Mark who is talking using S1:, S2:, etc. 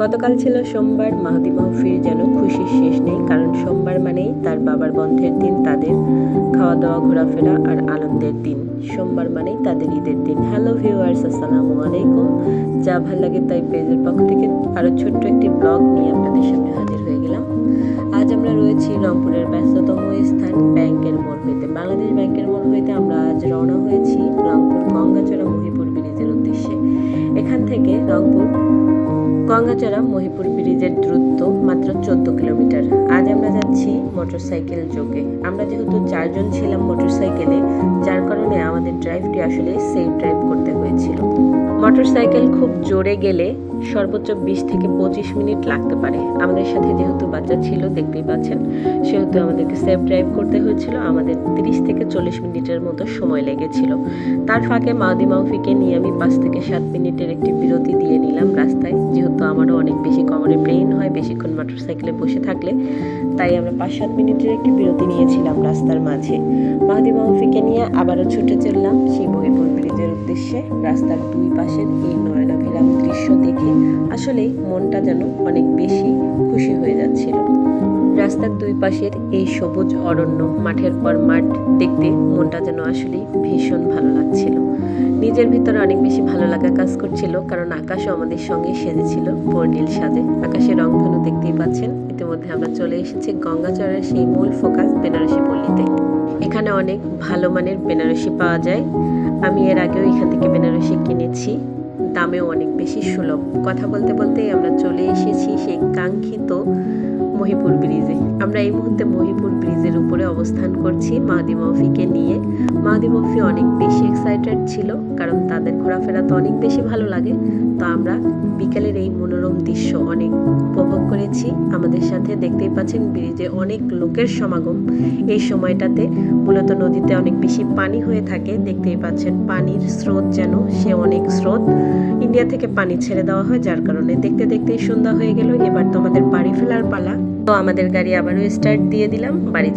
S1: গতকাল ছিল সোমবার মাহদি মাহফির যেন খুশির শেষ নেই, কারণ সোমবার মানেই তার বাবার বন্ধের দিন, তাদের খাওয়া দাওয়া ঘোরাফেরা আর আনন্দের দিন। সোমবার মানেই তাদের ঈদের দিন। হ্যালো ভিউয়ার্স আসসালামু আলাইকুম। যা ভালো লাগে তাই পেজের পক্ষ থেকে আরও ছোট্ট একটি ব্লগ নিয়ে আপনাদের সামনে হাজির হয়ে গেলাম। আজ আমরা রয়েছি রংপুরের ব্যস্ততম স্থান, ব্যাংকের মোড় হইতে। বাংলাদেশ ব্যাংকের মোড় হইতে আমরা আজ রওনা হয়েছি রংপুর গঙ্গাচড়া মহিপুর ব্রিজের উদ্দেশ্যে। এখান থেকে রংপুর গঙ্গাচড়া মহিপুর ব্রিজের দূরত্ব মাত্র চোদ্দ কিলোমিটার। আজ আমরা যাচ্ছি মোটরসাইকেল যোগে। আমরা যেহেতু চারজন ছিলাম মোটরসাইকেলে, যার কারণে আমাদের ড্রাইভটি আসলে সেফ ড্রাইভ করতে হয়েছিল। মোটরসাইকেল খুব জোরে গেলে সর্বোচ্চ বিশ থেকে পঁচিশ মিনিট লাগতে পারে। আমাদের সাথে যেহেতু বাচ্চা ছিল, দেখতেই পাচ্ছেন, সেহেতু আমাদেরকে সেফ ড্রাইভ করতে হয়েছিল। আমাদের তিরিশ থেকে চল্লিশ মিনিটের মতো সময় লেগেছিল। তার ফাঁকে মাউদি মাউফিকে নিয়ে আমি পাঁচ থেকে সাত মিনিটের একটি বিরতি দিয়ে নিলাম রাস্তায়। যেহেতু আমারও অনেক বেশি কোমরে পেইন হয়, বেশিক্ষণ মোটরসাইকেলে বসে থাকলে, তাই আমরা পাঁচ সাত মিনিটের একটি বিরতি নিয়েছিলাম রাস্তার মাঝে। মাহদি মাউফিকে নিয়ে আবারও ছুটে চললাম সেই ব্রিজের উদ্দেশ্যে রাস্তার দুই পাশের এই নয়নাভিরাম দৃশ্য দেখে আসলেই মনটা যেন অনেক বেশি খুশি হয়ে যাচ্ছিল। রাস্তার দুই পাশের এই সবুজ অরণ্য মাঠের পর মাঠ দেখতে মনটা যেন আসলেই ভীষণ ভালো লাগছিল। নিজের ভিতরে অনেক বেশি ভালো লাগা কাজ করছিল কারণ আকাশও আমাদের সঙ্গে সেজেছিল বর্ণিল সাজে। আকাশের রংধনু দেখতেই পাচ্ছেন। ইতিমধ্যে আমরা চলে এসেছি গঙ্গাচরের সেই মূল ফোকাস বেনারসি পল্লীতে। এখানে অনেক ভালো মানের বেনারসি পাওয়া যায়। আমি এর আগেও এখান থেকে বেনারসি কিনেছি। দামেও অনেক বেশি সুলভ। কথা বলতে বলতেই আমরা চলে এসেছি সেই কাঙ্ক্ষিত মহিপুর ব্রিজে। আমরা এই মুহূর্তে মহিপুর ব্রিজের উপরে অবস্থান করছি মাহাদি মফিকে নিয়ে। মাহাদি মফি অনেক বেশি এক্সাইটেড ছিল, কারণ তাদের ঘোরাফেরা তো অনেক বেশি ভালো লাগে। তো আমরা বিকেলের এই মনোরম দৃশ্য অনেক করেছি। আমাদের সাথে দেখতেই পাচ্ছেন ব্রিজে অনেক লোকের সমাগম। এই সময়টাতে মূলত নদীতে অনেক বেশি পানি হয়ে থাকে। দেখতেই পাচ্ছেন পানির স্রোত যেন, সে অনেক স্রোত। ইন্ডিয়া থেকে পানি ছেড়ে দেওয়া হয় যার কারণে। দেখতে দেখতেই সন্ধ্যা হয়ে গেল। এবার তো আমাদের বাড়ি ফেলার পালা। তো আমাদের গাড়ি আবারও স্টার্ট দিয়ে দিলাম। বাড়ি